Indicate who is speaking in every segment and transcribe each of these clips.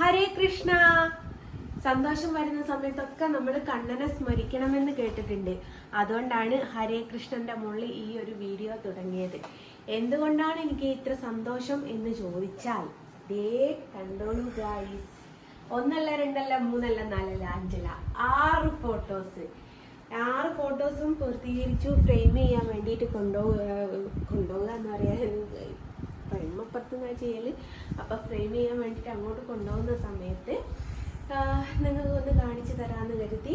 Speaker 1: ഹരേ കൃഷ്ണ. സന്തോഷം വരുന്ന സമയത്തൊക്കെ നമ്മൾ കണ്ണനെ സ്മരിക്കണമെന്ന് കേട്ടിട്ടുണ്ട്. അതുകൊണ്ടാണ് ഹരേ കൃഷ്ണന്റെ മുകളിൽ ഈ ഒരു വീഡിയോ തുടങ്ങിയത്. എന്തുകൊണ്ടാണ് എനിക്ക് ഇത്ര സന്തോഷം എന്ന് ചോദിച്ചാൽ ദേ കണ്ടോളൂ ഗായ്സ് ഒന്നല്ല രണ്ടല്ല മൂന്നല്ല നാലല്ല അഞ്ചല്ല ആറ് ഫോട്ടോസ് ആറ് ഫോട്ടോസും പൂർത്തീകരിച്ചു ഫ്രെയിം ചെയ്യാൻ വേണ്ടിയിട്ട് കൊണ്ടുപോവുക കൊണ്ടുപോവുക എന്ന് പറയാൻ ഫ്രെയിം അപ്പുറത്തുനിന്ന് ചെയ്യൽ അപ്പോൾ ഫ്രെയിം ചെയ്യാൻ വേണ്ടിയിട്ട് അങ്ങോട്ട് കൊണ്ടുപോകുന്ന സമയത്ത് നിങ്ങൾക്ക് ഒന്ന് കാണിച്ചു തരാമെന്ന് കരുതി.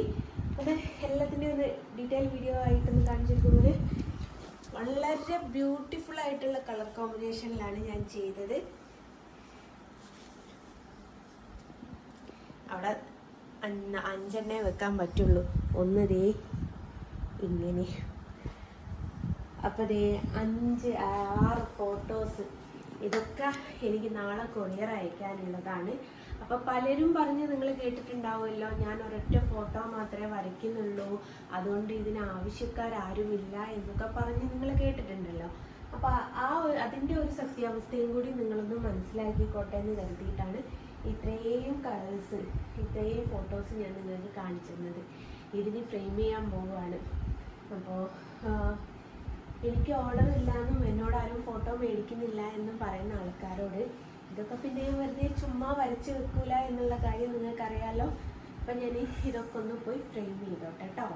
Speaker 1: അത് എല്ലാത്തിന്റെയും ഒന്ന് ഡീറ്റെയിൽ വീഡിയോ ആയിട്ടൊന്ന് കാണിച്ചിരിക്കുന്നത് വളരെ ബ്യൂട്ടിഫുൾ ആയിട്ടുള്ള കളർ കോമ്പിനേഷനിലാണ് ഞാൻ ചെയ്തത്. അവിടെ അഞ്ചെണ്ണേ വെക്കാൻ പറ്റുള്ളൂ. ഒന്ന് ദേ ഇങ്ങനെ. അപ്പൊ ദേ അഞ്ച് ആറ് ഫോട്ടോസ് ഇതൊക്കെ എനിക്ക് നാളെ കൊറിയർ അയക്കാനുള്ളതാണ്. അപ്പൊ പലരും പറഞ്ഞ് നിങ്ങൾ കേട്ടിട്ടുണ്ടാവുമല്ലോ ഞാൻ ഒരൊറ്റ ഫോട്ടോ മാത്രമേ വരയ്ക്കുന്നുള്ളൂ അതുകൊണ്ട് ഇതിന് ആവശ്യക്കാരാരുമില്ല എന്നൊക്കെ പറഞ്ഞ് നിങ്ങൾ കേട്ടിട്ടുണ്ടല്ലോ. അപ്പൊ ആ അതിന്റെ ഒരു സത്യാവസ്ഥയും കൂടി നിങ്ങളൊന്ന് മനസ്സിലാക്കിക്കോട്ടെ എന്ന് കരുതിയിട്ടാണ് ഇത്രയും കളേഴ്സ് ഇത്രയും ഫോട്ടോസ് ഞാൻ നിങ്ങൾക്ക് കാണിച്ചിരുന്നത് ഇതിന് ഫ്രെയിം ചെയ്യാൻ പോവുകയാണ്. അപ്പോൾ എനിക്ക് ഓർഡർ ഇല്ലാന്നും എന്നോട് ആരും മേടിക്കുന്നില്ല എന്നും പറയുന്ന ആൾക്കാരോട്. ഇതൊക്കെ പിന്നെ വെറുതെ ചുമ്മാ വരച്ചു വെക്കൂല എന്നുള്ള കാര്യം നിങ്ങൾക്കറിയാലോ. അപ്പം ഞാൻ ഇതൊക്കെ ഒന്ന് പോയി ഫ്രെയിം ചെയ്തോട്ടെ കേട്ടോ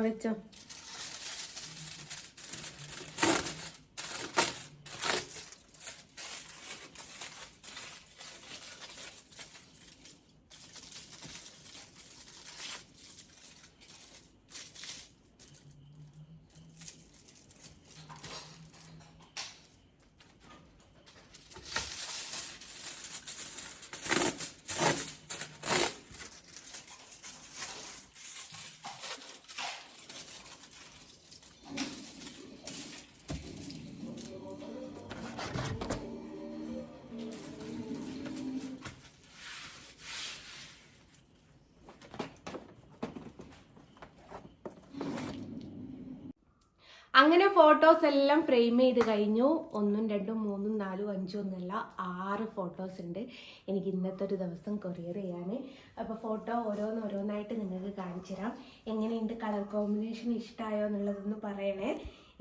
Speaker 1: ആ വെച്ചോ അങ്ങനെ ഫോട്ടോസ് എല്ലാം ഫ്രെയിം ചെയ്ത് കഴിഞ്ഞു. ഒന്നും രണ്ടും മൂന്നും നാലും അഞ്ചും ഒന്നല്ല ആറ് ഫോട്ടോസ് ഉണ്ട്. എനിക്ക് ഇന്നത്തെ ഒരു ദിവസം കൊറിയർ ചെയ്യാൻ അപ്പോൾ ഫോട്ടോ ഓരോന്നോരോന്നായിട്ട് നിങ്ങൾക്ക് കാണിച്ചു തരാം. എങ്ങനെയുണ്ട് കളർ കോമ്പിനേഷൻ ഇഷ്ടമായോ എന്നുള്ളതൊന്ന് പറയണേ.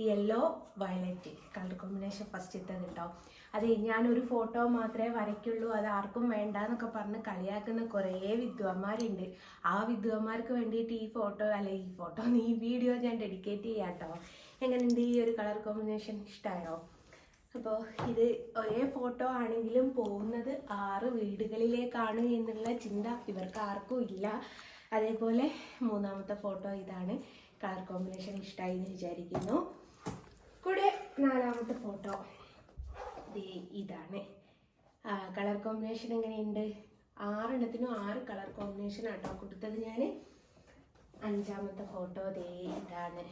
Speaker 1: Yellow violet colour combination first ഇട്ടത് ഉണ്ടാവും അതെ ഞാനൊരു ഫോട്ടോ മാത്രമേ വരയ്ക്കുള്ളൂ. അത് ആർക്കും വേണ്ട എന്നൊക്കെ പറഞ്ഞ് കളിയാക്കുന്ന കുറേ വിദ്വാന്മാരുണ്ട്. ആ വിദ്വാന്മാർക്ക് വേണ്ടിയിട്ട് ഈ ഫോട്ടോ അല്ല ഈ ഫോട്ടോ ഈ വീഡിയോ ഞാൻ ഡെഡിക്കേറ്റ് ചെയ്യാം കേട്ടോ എങ്ങനെയുണ്ട് ഈ ഒരു കളർ കോമ്പിനേഷൻ ഇഷ്ടമായോ അപ്പോൾ ഇത് ഒരേ ഫോട്ടോ ആണെങ്കിലും പോകുന്നത് ആറ് വീടുകളിലേക്കാണ് എന്നുള്ള ചിന്ത ഇവർക്ക് ആർക്കും ഇല്ല. അതേപോലെ മൂന്നാമത്തെ ഫോട്ടോ ഇതാണ്. കളർ കോമ്പിനേഷൻ ഇഷ്ടമായി എന്ന് വിചാരിക്കുന്നു. കൂടെ നാലാമത്തെ ഫോട്ടോ ഇതാണ്. കളർ കോമ്പിനേഷൻ എങ്ങനെയുണ്ട്? ആറെണ്ണത്തിനും ആറ് കളർ കോമ്പിനേഷൻ ആട്ടോ കൊടുത്തത് ഞാൻ അഞ്ചാമത്തെ ഫോട്ടോ ദേ ഇതാണ്.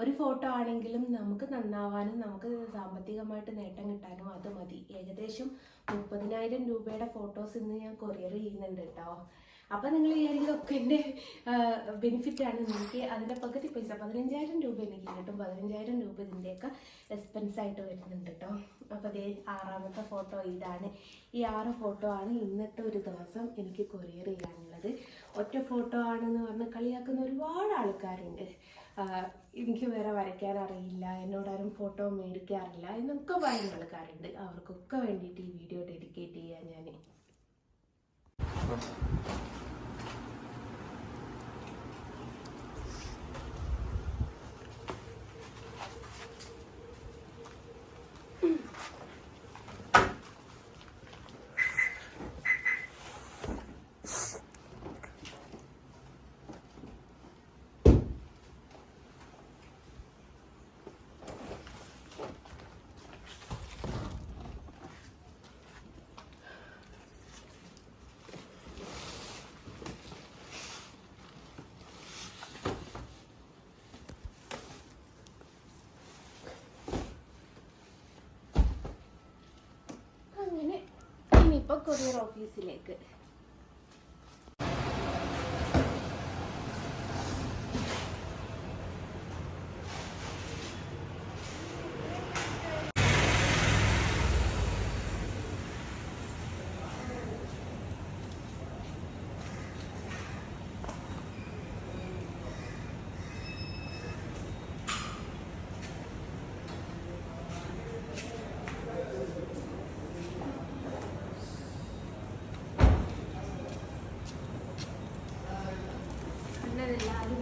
Speaker 1: ഒരു ഫോട്ടോ ആണെങ്കിലും നമുക്ക് നന്നാവാനും നമുക്ക് സാമ്പത്തികമായിട്ട് നേട്ടം കിട്ടാനും അത് മതി. ഏകദേശം മുപ്പതിനായിരം രൂപയുടെ ഫോട്ടോസ് ഇന്ന് ഞാൻ കൊറിയർ ചെയ്യുന്നുണ്ട് കേട്ടോ അപ്പം നിങ്ങൾ വിചാരിക്കുന്നതൊക്കെ എന്റെ ആണ് നിങ്ങൾക്ക് അതിന്റെ പകുതി പൈസ. പതിനഞ്ചായിരം രൂപ എനിക്ക് കിട്ടും. പതിനഞ്ചായിരം രൂപ ഇതിന്റെയൊക്കെ എക്സ്പെൻസ് ആയിട്ട് വരുന്നുണ്ട് കേട്ടോ അപ്പോൾ അതേ ആറാമത്തെ ഫോട്ടോ ഇതാണ്. ഈ ആറ് ഫോട്ടോ ആണ് ഇന്നത്തെ ഒരു ദിവസം എനിക്ക് കൊറിയർ ചെയ്യാനുള്ളത്. ഒറ്റ ഫോട്ടോ ആണെന്ന് പറഞ്ഞ് കളിയാക്കുന്ന ഒരുപാട് ആൾക്കാരുണ്ട്. എനിക്ക് വേറെ വരയ്ക്കാൻ അറിയില്ല എന്നോടാരും ഫോട്ടോ മേടിക്കാറില്ല എന്നൊക്കെ പറയുന്ന ആൾക്കാരുണ്ട്. അവർക്കൊക്കെ വേണ്ടിയിട്ട് ഈ വീഡിയോ ഡെഡിക്കേറ്റ് ചെയ്യാൻ ഞാൻ ഇപ്പൊ കൊറിയർ ഓഫീസിലേക്ക്.
Speaker 2: എല്ലാവരും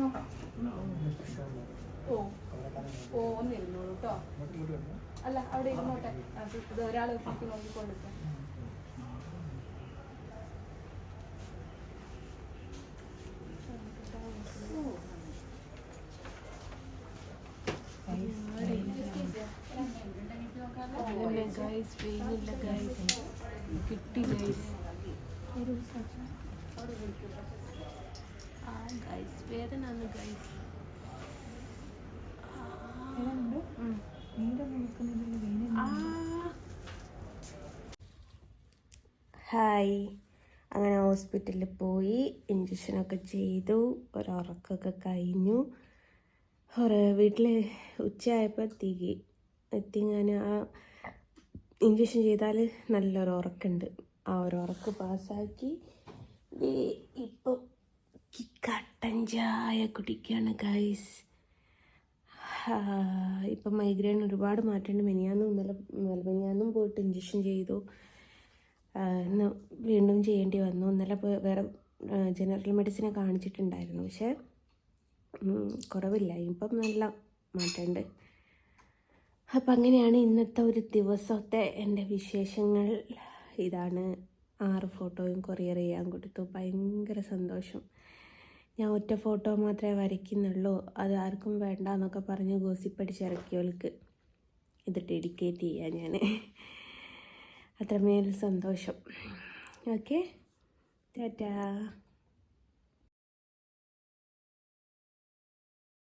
Speaker 2: നോക്കാം. ഓ ഒന്നിരുന്നോളൂ കേട്ടോ അല്ല അവിടെ ഇരുന്നോട്ടെ. ഒരാളെ ഒപ്പിക്ക് നോക്കിക്കൊണ്ടിരിക്കാം.
Speaker 1: അതല്ലേ ഗൈസ് വെയിലില്ല ഗൈസ് കിട്ടി ഗൈസ് ആ ഗൈസ് വേദന ആണ് ഗൈസ് ഹായ്. അങ്ങനെ ഹോസ്പിറ്റലിൽ പോയി ഇഞ്ചക്ഷനൊക്കെ ചെയ്തു ഒരുറക്കമൊക്കെ കഴിഞ്ഞു. ഒരു വീട്ടിൽ ഉച്ചയായപ്പോൾ എത്തി ഞാൻ ആ ഇഞ്ചക്ഷൻ ചെയ്താൽ നല്ലൊരു ഉറക്കുണ്ട്. ആ ഒരു ഉറക്ക് പാസ്സാക്കി ദേ ഇപ്പം ഈ കട്ടൻ ചായ കുടിക്കുകയാണ് ഗൈസ് ഇപ്പം മൈഗ്രെയിൻ ഒരുപാട് മാറ്റമുണ്ട് മെനിയാന്നും ഇന്നലെ മെനിയാന്നും പോയിട്ട് ഇഞ്ചക്ഷൻ ചെയ്തു. ഇന്ന് വീണ്ടും ചെയ്യേണ്ടി വന്നു. ഇന്നലെ വേറെ ജനറൽ മെഡിസിനെ കാണിച്ചിട്ടുണ്ടായിരുന്നു. പക്ഷേ കുറവില്ല. ഇപ്പം നല്ല മാറ്റമുണ്ട് അപ്പം അങ്ങനെയാണ് ഇന്നത്തെ ഒരു ദിവസത്തെ എന്റെ വിശേഷങ്ങൾ. ഇതാണ് ആറ് ഫോട്ടോയും കൊറിയർ ചെയ്യാൻ കൊടുത്തു. ഭയങ്കര സന്തോഷം. ഞാൻ ഒറ്റ ഫോട്ടോ മാത്രമേ വരയ്ക്കുന്നുള്ളൂ. അത് ആർക്കും വേണ്ട എന്നൊക്കെ പറഞ്ഞ് ഗോസിപ്പടിച്ചിറക്കിയവൾക്ക് ഇത് ഡെഡിക്കേറ്റ് ചെയ്യാൻ ഞാൻ അത്രമേൽ സന്തോഷം. ഓക്കെ. ടാറ്റാ.